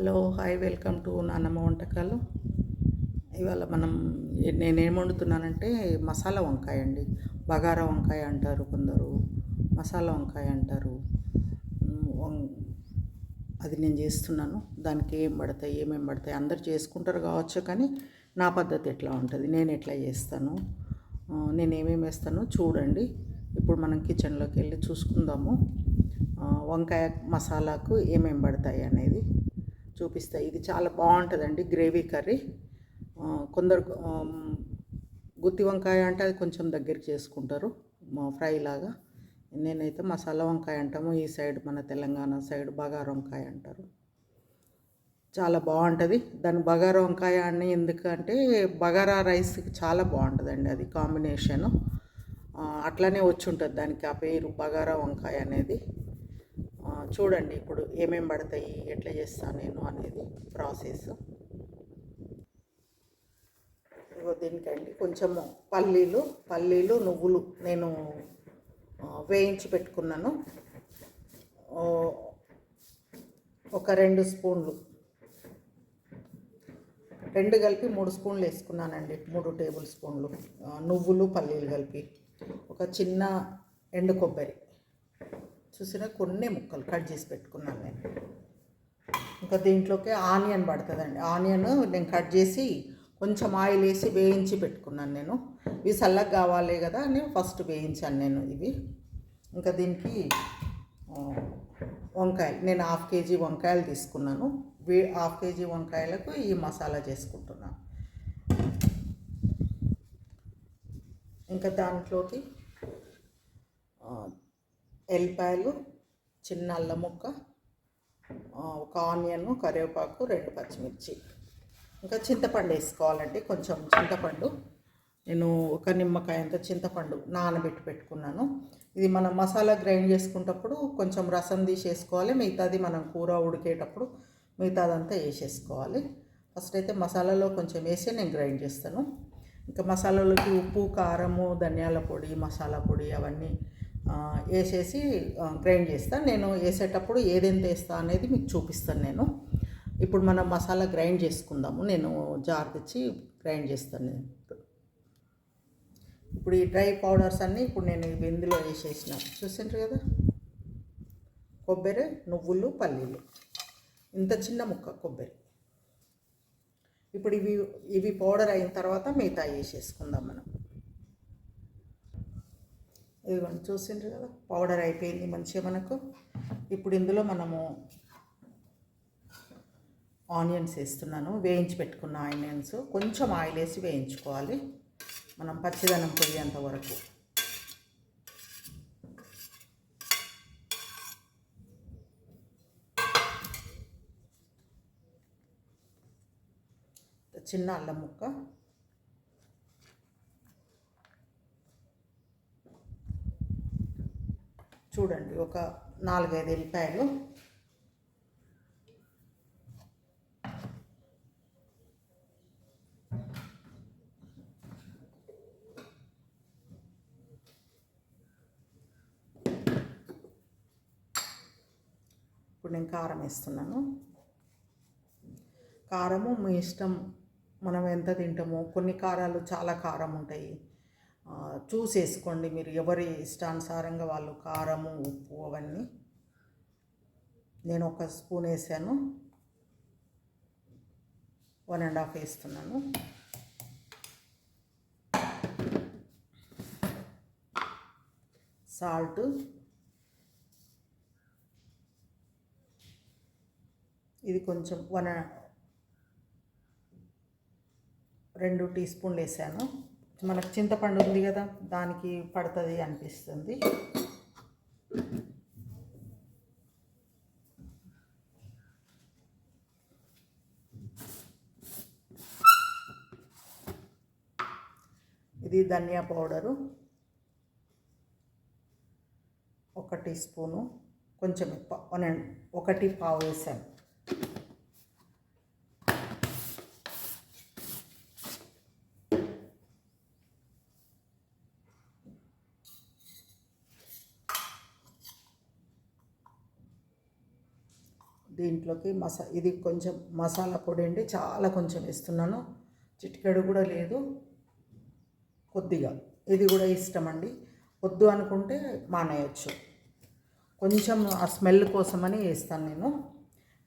Hello hi welcome to నాన్నమ్మ వంటకాలు. ఇవాళ మనం నేనేం వండుతున్నానంటే మసాలా వంకాయ అండి. బగారా వంకాయ అంటారు కొందరు. మసాలా వంకాయ అంటారు. వం- అది నేను చేస్తున్నాను. దానికి ఏం పడతాయి ఏమేం పడతాయి అందరు చేసుకుంటారు కావచ్చు కానీ నా పద్ధతి ఎట్లా ఉంటుంది నేను ఎట్లా చేస్తాను నేను ఏమేమి వేస్తానో చూడండి. ఇప్పుడు మనం కిచెన్లోకి వెళ్ళి చూసుకుందాము. వంకాయ మసాలాకు ఏమేం పడతాయి అనేది. చూపిస్తాయి. ఇది చాలా బాగుంటుందండి గ్రేవీ కర్రీ. కొందరు గుత్తి వంకాయ అంటే అది కొంచెం దగ్గరికి చేసుకుంటారు ఫ్రై లాగా. నేనైతే మసాలా వంకాయ అంటాము ఈ సైడ్ మన తెలంగాణ సైడ్ బగారా వంకాయ అంటారు. చాలా బాగుంటుంది. దాని బగారా వంకాయ అని ఎందుకంటే బగారా రైస్కి చాలా బాగుంటుందండి అది కాంబినేషను. అట్లనే వచ్చి ఉంటుంది దానికి ఆ పేరు బగారా వంకాయ అనేది. చూడండి ఇప్పుడు ఏమేం పడతాయి ఎట్లా చేస్తాను నేను అనేది ప్రాసెస్. ఇగో దీనికండి కొంచెము పల్లీలు పల్లీలు నువ్వులు నేను వేయించి పెట్టుకున్నాను. ఒక రెండు స్పూన్లు. రెండు కలిపి మూడు స్పూన్లు వేసుకున్నానండి మూడు టేబుల్ స్పూన్లు. నువ్వులు పల్లీలు కలిపి. ఒక చిన్న ఎండు కొబ్బరి. చూసిన కొన్ని ముక్కలు కట్ చేసి పెట్టుకున్నాను నేను. ఇంకా దీంట్లోకి ఆనియన్ పడుతుందండి. ఆనియన్ నేను కట్ చేసి కొంచెం ఆయిల్ వేసి వేయించి పెట్టుకున్నాను నేను. ఇవి చల్లగా కావాలి కదా అని ఫస్ట్ వేయించాను నేను ఇవి. ఇంకా దీనికి వంకాయలు. నేను హాఫ్ కేజీ వంకాయలు తీసుకున్నాను. వే హాఫ్ కేజీ వంకాయలకు ఈ మసాలా చేసుకుంటున్నాను. ఇంకా దాంట్లోకి ఎల్లిపాయలు చిన్న అల్లం ముక్క ఒక ఆనియన్ కరివేపాకు రెండు పచ్చిమిర్చి. ఇంకా చింతపండు వేసుకోవాలండి. కొంచెం చింతపండు. నేను ఒక నిమ్మకాయ అంత చింతపండు నానబెట్టి పెట్టుకున్నాను. ఇది మనం మసాలా గ్రైండ్ చేసుకునేటప్పుడు కొంచెం రసం తీసేసుకోవాలి మిగతాది మనం కూర ఉడికేటప్పుడు మిగతాదంతా వేసేసుకోవాలి. ఫస్ట్ అయితే మసాలాలో కొంచెం వేసి నేను గ్రైండ్ చేస్తాను. ఇంకా మసాలాలోకి ఉప్పు కారము ధనియాల పొడి మసాలా పొడి అవన్నీ వేసేసి గ్రైండ్ చేస్తాను నేను వేసేటప్పుడు ఏదెంత వేస్తా అనేది మీకు చూపిస్తాను నేను. ఇప్పుడు మనం మసాలా గ్రైండ్ చేసుకుందాము. నేను జార్ తెచ్చి గ్రైండ్ చేస్తాను నేను. ఇప్పుడు ఈ డ్రై పౌడర్స్ అన్నీ ఇప్పుడు నేను ఇవి ఇందులో వేసేసిన. చూసిండ్రు కదా? కొబ్బరి నువ్వులు పల్లీలు. ఇంత చిన్న ముక్క కొబ్బరి. ఇప్పుడు ఇవి ఇవి పౌడర్ అయిన తర్వాత మిగతా వేసేసుకుందాం మనం. ఇదిగోండి చూసిండ్రు కదా? పౌడర్ అయిపోయింది మంచిగా మనకు. ఇప్పుడు ఇందులో మనము ఆనియన్స్ వేస్తున్నాను. వేయించి పెట్టుకున్న ఆనియన్స్. కొంచెం ఆయిల్ వేసి వేయించుకోవాలి. మనం పచ్చిదనం పొయ్యేంత వరకు. చిన్న అల్లం ముక్క. చూడండి ఒక నాలుగైదు ఎల్లిపాయలు ఇప్పుడు నేను కారం వేస్తున్నాను. కారము మీ ఇష్టం మనం ఎంత తింటామో కొన్ని కారాలు చాలా కారం ఉంటాయి. చూసేసుకోండి మీరు ఎవరి ఇష్టానుసారంగా వాళ్ళు కారము ఉప్పు అవన్నీ. నేను ఒక స్పూన్ వేసాను. వన్ అండ్ హాఫ్ వేస్తున్నాను. సాల్ట్. ఇది కొంచెం వన్ రెండు టీ స్పూన్లు వేసాను. మనకు చింతపండు ఉంది కదా దానికి పడుతుంది అనిపిస్తుంది. ఇది ధనియా పౌడరు. ఒక టీ స్పూను కొంచెం వన్ అండ్ ఒకటి పావు వేసాను. దీంట్లోకి మసా ఇది కొంచెం మసాలా పొడి అండి. చాలా కొంచెం వేస్తున్నాను. చిటికెడు కూడా లేదు. కొద్దిగా. ఇది కూడా ఇష్టం అండి. వద్దు అనుకుంటే మానేయచ్చు. కొంచెం ఆ స్మెల్ కోసమని వేస్తాను నేను.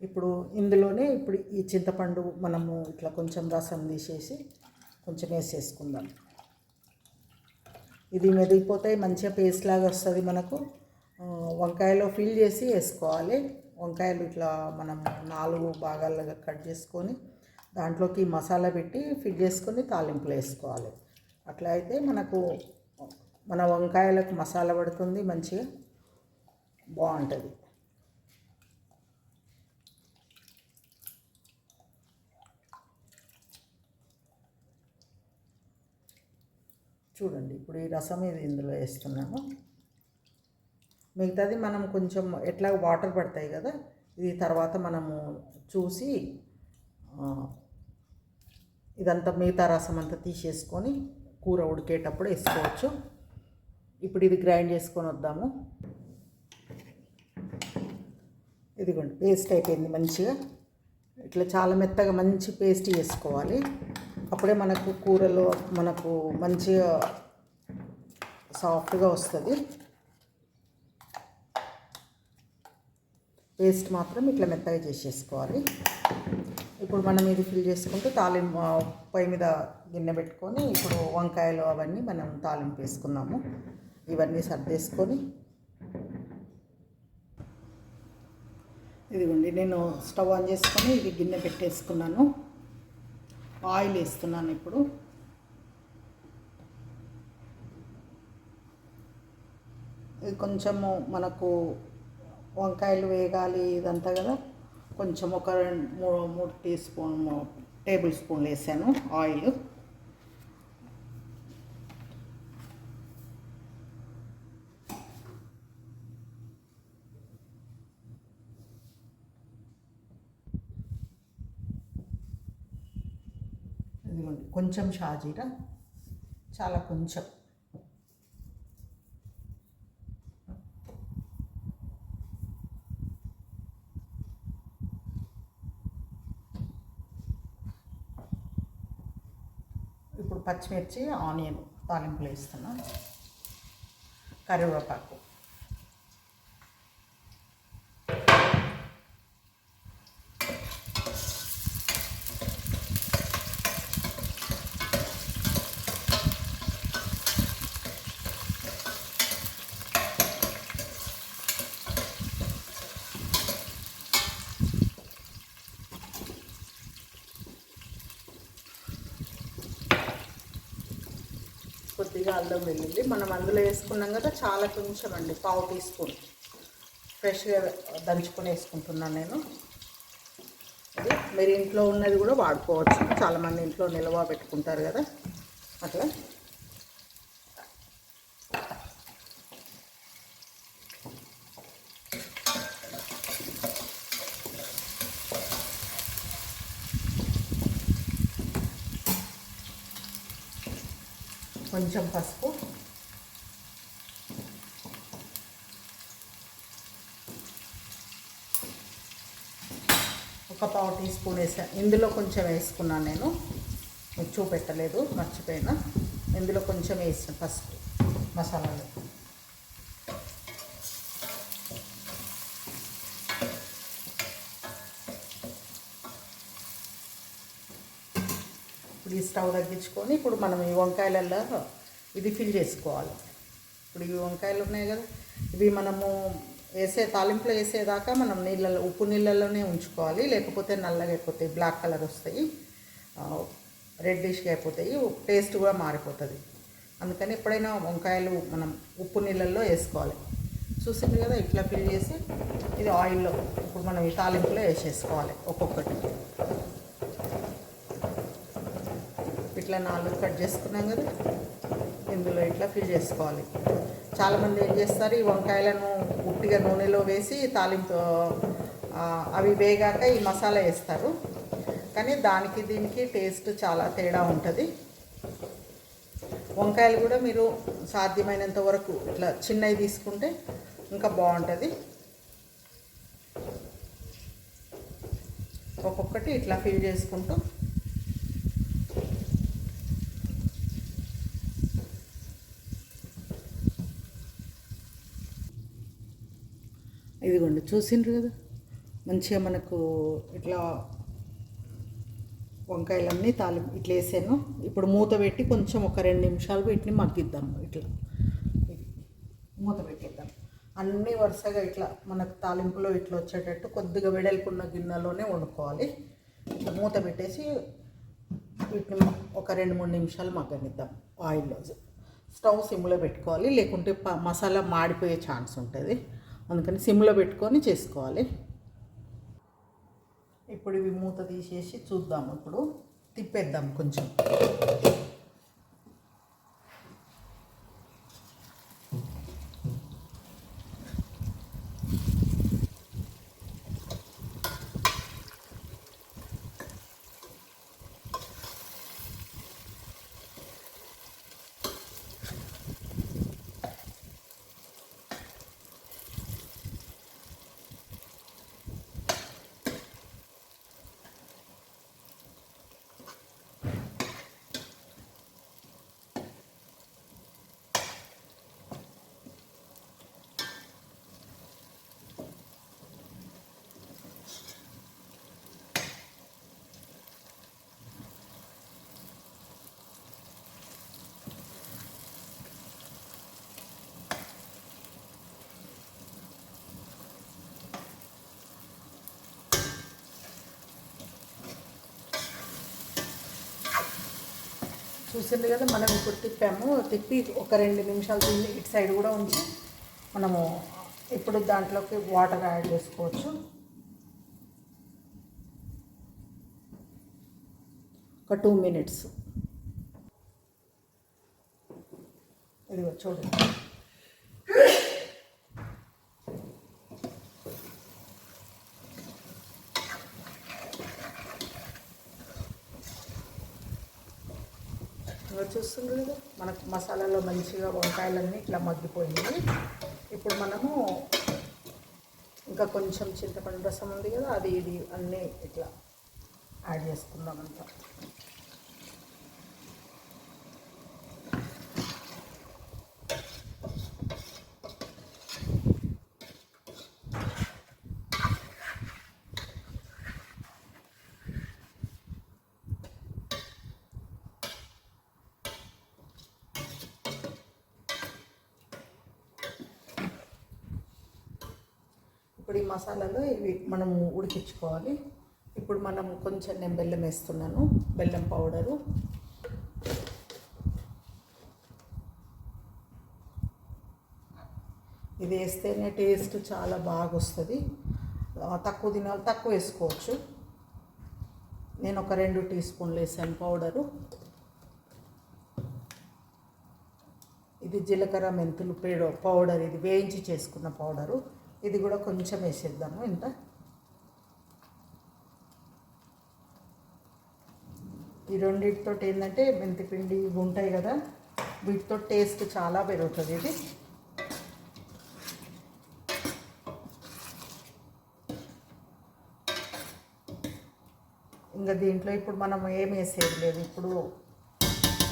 ఇప్పుడు ఇందులోనే ఇప్పుడు ఈ చింతపండు మనము ఇట్లా కొంచెం రసం తీసేసి కొంచెం వేసేసుకుందాం. ఇది మెదిగిపోతే మంచిగా పేస్ట్ లాగా వస్తుంది మనకు. వంకాయలో ఫిల్ చేసి వేసుకోవాలి. వంకాయలు ఇట్లా మనం నాలుగు భాగాలుగా కట్ చేసుకొని దాంట్లోకి మసాలా పెట్టి ఫిట్ చేసుకొని తాలింపులు వేసుకోవాలి. అట్లా అయితే మనకు మన వంకాయలకు మసాలా పడుతుంది మంచిగా బాగుంటుంది. చూడండి ఇప్పుడు ఈ రసం ఇది ఇందులో వేస్తున్నాను మిగతాది మనం కొంచెం ఎట్లా వాటర్ పడతాయి కదా ఇది తర్వాత మనము చూసి ఇదంతా మిగతా రసం అంతా తీసేసుకొని కూర ఉడికేటప్పుడు వేసుకోవచ్చు. ఇప్పుడు ఇది గ్రైండ్ చేసుకొని వద్దాము. ఇదిగోండి పేస్ట్ అయిపోయింది మంచిగా. ఇట్లా చాలా మెత్తగా మంచి పేస్ట్ చేసుకోవాలి. అప్పుడే మనకు కూరలో మనకు మంచిగా సాఫ్ట్గా వస్తుంది. పేస్ట్ మాత్రం ఇట్లా మెత్తగా చేసేసుకోవాలి. ఇప్పుడు మనం ఇది ఫిల్ చేసుకుంటే తాలింపు పొయ్యి మీద గిన్నె పెట్టుకొని ఇప్పుడు వంకాయలు అవన్నీ మనం తాలింపు వేసుకున్నాము ఇవన్నీ సర్దేసుకొని ఇదిగోండి నేను స్టవ్ ఆన్ చేసుకొని ఇది గిన్నె పెట్టేసుకున్నాను. ఆయిల్ వేస్తున్నాను ఇప్పుడు. ఇది కొంచెము మనకు వంకాయలు వేగాలి ఇదంతా కదా. కొంచెం ఒక రెండు మూడు మూడు టీ స్పూన్ టేబుల్ స్పూన్లు వేసాను ఆయిల్. ఇదిగోండి కొంచెం షాజీరా చాలా కొంచెం ఇప్పుడు పచ్చిమిర్చి ఆనియన్ తాలింపులు వేస్తున్నాను కరివేపాకు. అల్లం వెల్లుల్లి. మనం అందులో వేసుకున్నాం కదా చాలా కొంచెం అండి పావు టీ స్పూన్. ఫ్రెష్గా దంచుకొని వేసుకుంటున్నాను నేను. అది మీరు ఇంట్లో ఉన్నది కూడా వాడుకోవచ్చు. చాలామంది ఇంట్లో నిల్వ పెట్టుకుంటారు కదా అట్లా. కొంచెం పసుపు. ఒక పావు టీ స్పూన్ వేసాను ఇందులో కొంచెం వేసుకున్నాను నేను చూపెట్టలేదు మర్చిపోయినా. ఇందులో కొంచెం వేసిన పసుపు మసాలాలు. ఇప్పుడు ఈ స్టవ్ తగ్గించుకొని ఇప్పుడు మనం ఈ వంకాయలలో ఇది ఫిల్ చేసుకోవాలి. ఇప్పుడు ఈ వంకాయలు ఉన్నాయి కదా ఇవి మనము వేసే తాలింపులో వేసేదాకా మనం నీళ్ళలో ఉప్పు నీళ్ళలోనే ఉంచుకోవాలి. లేకపోతే నల్లగా అయిపోతాయి బ్లాక్ కలర్ వస్తాయి. రెడ్డిష్గా అయిపోతాయి. టేస్ట్ కూడా మారిపోతుంది. అందుకని ఎప్పుడైనా వంకాయలు మనం ఉప్పు నీళ్ళల్లో వేసుకోవాలి. చూసింది కదా ఇట్లా ఫిల్ చేసి ఇది ఆయిల్లో ఇప్పుడు మనం ఈ తాలింపులో వేసేసుకోవాలి ఒక్కొక్కటి. ఇట్లా నాలుగు కట్ చేసుకున్నాం కదా. ఇందులో ఇట్లా ఫిల్ చేసుకోవాలి. చాలామంది ఏం చేస్తారు ఈ వంకాయలను ఉట్టిగా నూనెలో వేసి తాలింపు అవి వేగాక ఈ మసాలా వేస్తారు. కానీ దానికి దీనికి టేస్ట్ చాలా తేడా ఉంటుంది. వంకాయలు కూడా మీరు సాధ్యమైనంత వరకు ఇట్లా చిన్నవి తీసుకుంటే ఇంకా బాగుంటుంది. ఒక్కొక్కటి ఇట్లా ఫిల్ చేసుకుంటూ ఇదిగోండి చూసిండ్రు కదా? మంచిగా మనకు ఇట్లా వంకాయలన్నీ తాలింపు ఇట్లా వేసాను. ఇప్పుడు మూత పెట్టి కొంచెం ఒక రెండు నిమిషాలు వీటిని మగ్గిద్దాం ఇట్లా. మూత పెట్టిద్దాం. అన్నీ వరుసగా ఇట్లా మనకు తాలింపులో ఇట్లా వచ్చేటట్టు కొద్దిగా వెడల్పున్న గిన్నెలోనే వండుకోవాలి. ఇట్లా మూత పెట్టేసి వీటిని ఒక రెండు మూడు నిమిషాలు మగ్గనిద్దాం ఆయిల్లో. స్టవ్ సిమ్లో పెట్టుకోవాలి లేకుంటే ప- మసాలా మాడిపోయే ఛాన్స్ ఉంటుంది. అందుకని సిమ్లో పెట్టుకొని చేసుకోవాలి. ఇప్పుడు ఇవి మూత తీసేసి చూద్దాం. ఇప్పుడు తిప్పేద్దాం కొంచెం. చూసింది కదా మనం ఇప్పుడు తిప్పాము. తిప్పి ఒక రెండు నిమిషాలు దీన్ని ఇటు సైడ్ కూడా ఉంచి మనము ఇప్పుడు దాంట్లోకి వాటర్ యాడ్ చేసుకోవచ్చు. ఒక టూ మినిట్స్ ఇదిగో చూడండి ఇంకా చూస్తుండ్రు కదా. మనకు మసాలాలో మంచిగా వంకాయలన్నీ ఇట్లా మగ్గిపోయింది ఇప్పుడు మనము ఇంకా కొంచెం చింతపండు రసం ఉంది కదా అది ఇది అన్నీ ఇట్లా యాడ్ చేసుకుందాం అంతా మసాలాలో ఇవి మనము ఉడికించుకోవాలి. ఇప్పుడు మనం కొంచెం నేను బెల్లం వేస్తున్నాను. బెల్లం పౌడరు. ఇది వేస్తేనే టేస్ట్ చాలా బాగా వస్తుంది తక్కువ తినాలి తక్కువ వేసుకోవచ్చు. నేను ఒక రెండు టీ స్పూన్లు వేసాను పౌడరు. ఇది జీలకర్ర మెంతులు పేడ పౌడర్ ఇది వేయించి చేసుకున్న పౌడరు. ఇది కూడా కొంచెం వేసేద్దాము. ఇంత. ఈ రెండింటితో ఏంటంటే మెంతిపిండి ఇవి ఉంటాయి కదా వీటితో టేస్ట్ చాలా పెరుగుతుంది ఇది. ఇంకా దీంట్లో ఇప్పుడు మనం ఏం వేసేది లేదు. ఇప్పుడు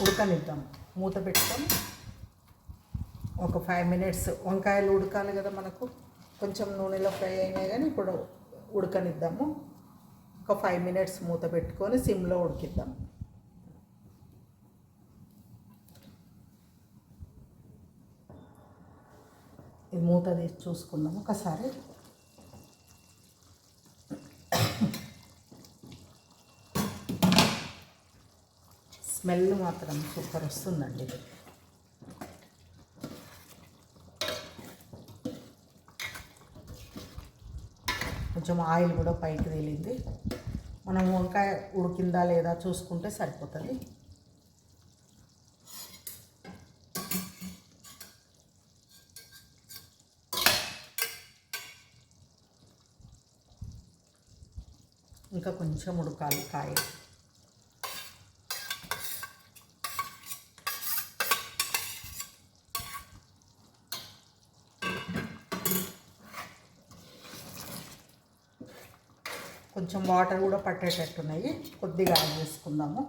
ఉడకనిద్దాం. మూత పెట్టుకొని ఒక ఫైవ్ మినిట్స్ వంకాయలు ఉడకాలి కదా మనకు. కొంచెం నూనెలో ఫ్రై అయినాయి కానీ ఇప్పుడు ఉడకనిద్దాము. ఒక ఫైవ్ మినిట్స్ మూత పెట్టుకొని సిమ్లో ఉడికిద్దాం. ఇది మూత తీసి చూసుకుందాం ఒకసారి. స్మెల్ మాత్రం సూపర్ వస్తుందండి. ఇది కొంచెం ఆయిల్ కూడా పైకి తేలింది. మనం వంకాయ ఉడికిందా లేదా చూసుకుంటే సరిపోతుంది. ఇంకా కొంచెం ఉడకాలి కాయ కొంచెం వాటర్ కూడా పట్టేటట్టున్నాయి. కొద్దిగా యాడ్ చేసుకుందాము.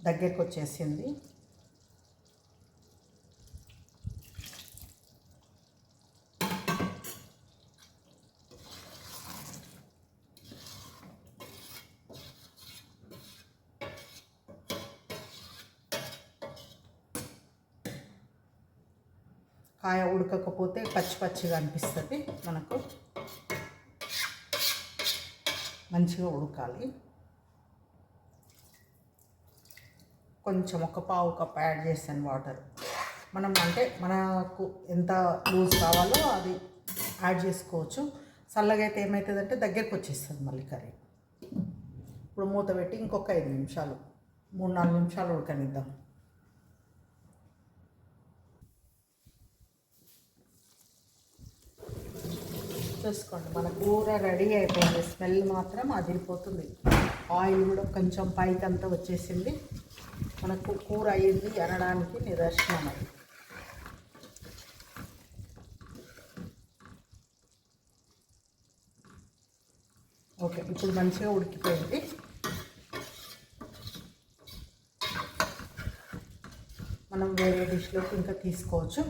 దగ్గరికి వచ్చేసింది కాయ ఉడకకపోతే పచ్చి పచ్చిగా అనిపిస్తుంది మనకు. మంచిగా ఉడకాలి. కొంచెం ఒక పావు కప్ యాడ్ చేసాను వాటర్. మనం అంటే మనకు ఎంత లూజ్ కావాలో అది యాడ్ చేసుకోవచ్చు. చల్లగా అయితే ఏమవుతుందంటే దగ్గరికి వచ్చేస్తుంది మళ్ళీ కర్రీ. ఇప్పుడు మూత పెట్టి ఇంకొక ఐదు నిమిషాలు మూడు నాలుగు నిమిషాలు ఉడకనిద్దాం. చూసుకోండి మన కూర రెడీ అయిపోయింది. స్మెల్ మాత్రం అదిరిపోతుంది. ఆయిల్ కూడా కొంచెం పైకి అంతా వచ్చేసింది. మనకు కూర అయ్యింది అనడానికి నిదర్శనం అది. ఓకే ఇప్పుడు మంచిగా ఉడికిపోయింది. మనం వేరే డిష్లోకి ఇంకా తీసుకోవచ్చు.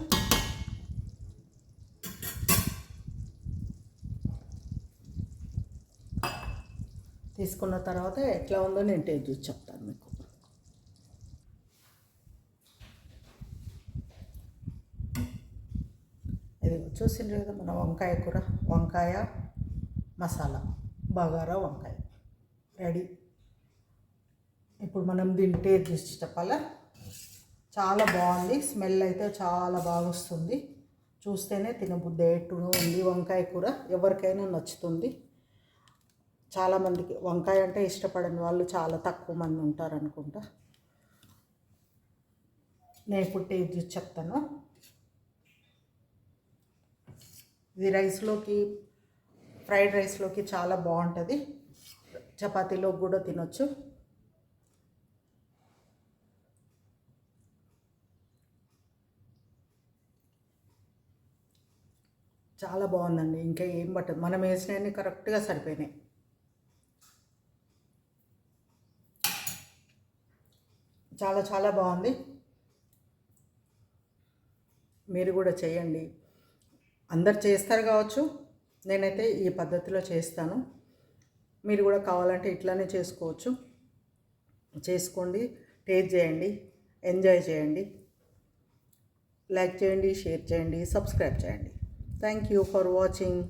తీసుకున్న తర్వాత ఎట్లా ఉందో నేను టేస్ట్ చూసి చెప్తాను మీకు. ఇది చూసిండ్రు కదా మన వంకాయ కూర? వంకాయ మసాలా. బగారా వంకాయ. రెడీ ఇప్పుడు మనం దీన్ని టేస్ట్ చూసి చెప్పాలా? చాలా బాగుంది. స్మెల్ అయితే చాలా బాగా వస్తుంది. చూస్తేనే తినబుద్ధి. ఎట్టుగా ఉంది వంకాయ కూర ఎవరికైనా నచ్చుతుంది. చాలామందికి వంకాయ అంటే ఇష్టపడని వాళ్ళు చాలా తక్కువ మంది ఉంటారు అనుకుంటా నేను ఇప్పుడు టేస్ట్ చూసి చెప్తాను. ఇది రైస్లోకి ఫ్రైడ్ రైస్లోకి చాలా బాగుంటుంది. చపాతీలో కూడా తినొచ్చు. చాలా బాగుందండి. ఇంకా ఏం పట్టదు. మనం వేసినవన్నీ కరెక్ట్గా సరిపోయినాయి. చాలా చాలా బాగుంది. మీరు కూడా చేయండి. అందరు చేస్తారు కావచ్చు. నేనైతే ఈ పద్ధతిలో చేస్తాను. మీరు కూడా కావాలంటే ఇట్లానే చేసుకోవచ్చు. చేసుకోండి టేస్ట్ చేయండి ఎంజాయ్ చేయండి. లైక్ చేయండి షేర్ చేయండి సబ్స్క్రైబ్ చేయండి. Thank you for watching.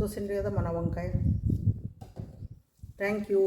చూసిండ్రు కదా మన వంకాయ? Thank you